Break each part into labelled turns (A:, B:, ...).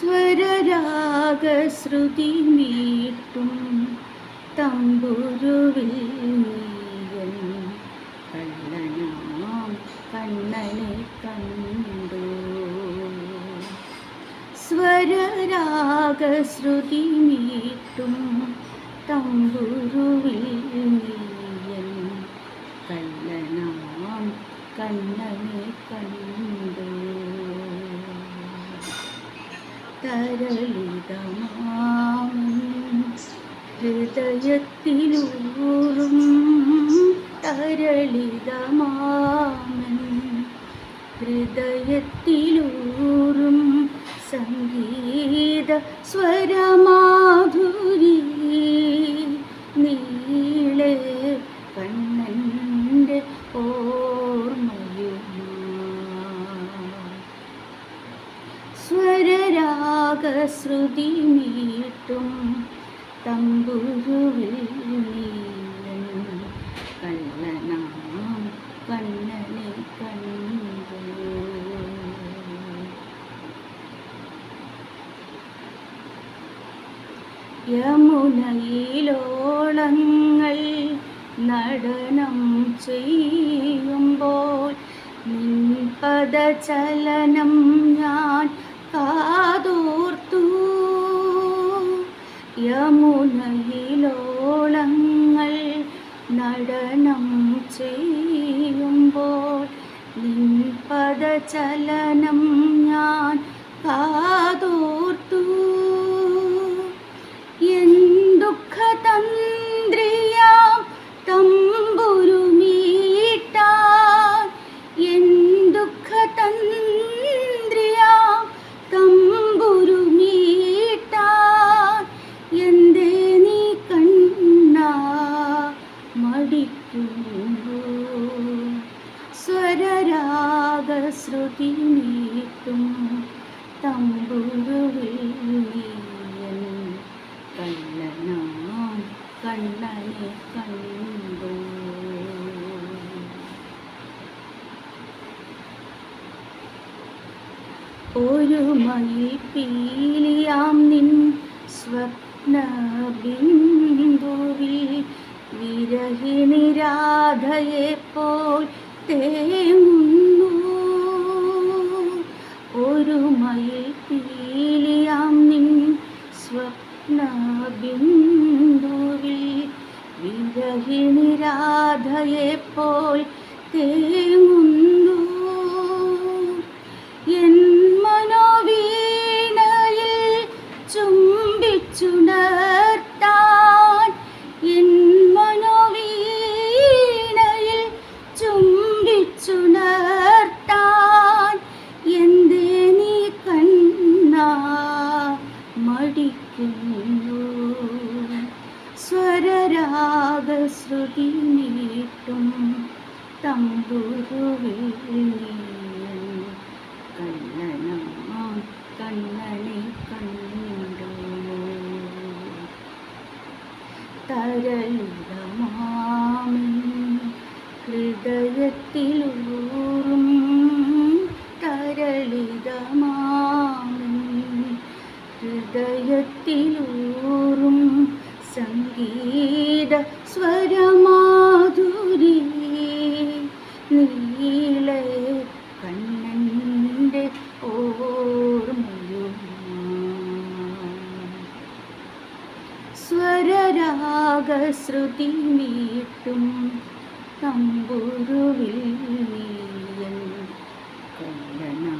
A: സ്വരരാഗശ്രുതി മീട്ടും തമ്പുരുവിൽ നീയൻ കള്ളനാം കണ്ണനെ കണ്ടു. സ്വരരാഗശ്രുതി മീട്ടും തമ്പുരുവിൽ നീയൻ കള്ളനാം കണ്ണനെ കണ്ടു. തരളിതമാം. ഹൃദയത്തിലൂറും തരളിതമാമൻ. ഹൃദയത്തിലൂറും സംഗീത സ്വരമാധുരി സ്വരരാഗശ്രുതി മീട്ടും തമ്പുരുവിൽ കണ്ണനാം കണ്ണനെ കണ്ടു. യമുനയിലോളങ്ങൾ നടനം ചെയ്യുമ്പോൾ നിൻപദചലനം ഞാൻ നടനം ചെയ്യുമ്പോൾ നിൻ പദചലനം ഞാൻ കാതോർത്തു സ്വരരാഗശ്രുതി നീട്ടും തമ്പുരുവിൽ നീയൻ കള്ളനാം കണ്ണനെ കണ്ടോ. ഒരു മയിൽ പീലിയാം നിൻ സ്വപ്ന ബിന്ദുവിൽ വിരഹിണി രാധയെപ്പോൾ തേങ്ങുന്നു രാധയെപ്പോൾ തേങ്ങുന്നു. എൻ മനോവീണയിൽ ചുംബിച്ചുണർത്താൻ എൻ മനോവീണയിൽ ചുംബിച്ചുണർത്താൻ എന്തേ നീ കണ്ണ മടിക്കുന്നു. സ്വരരാഗശ്രുതി നീട്ടും തമ്പുരുവിൽ നീയൻ കണ്ണനാം കണ്ണനെ കണ്ടു തരളിതമാമിൻ ഹൃദയത്തിലൂറും തരളിതമാമിൻ ഹൃദയത്തിലൂറും സംഗീത സ്വരമാധുരി. നീള കണ്ണന്റെ സ്വരരാഗശ്രുതി മീട്ടും തമ്പുരുവിൽ കണ്ണനാ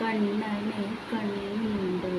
A: കണ്ണനെ കണ്ടു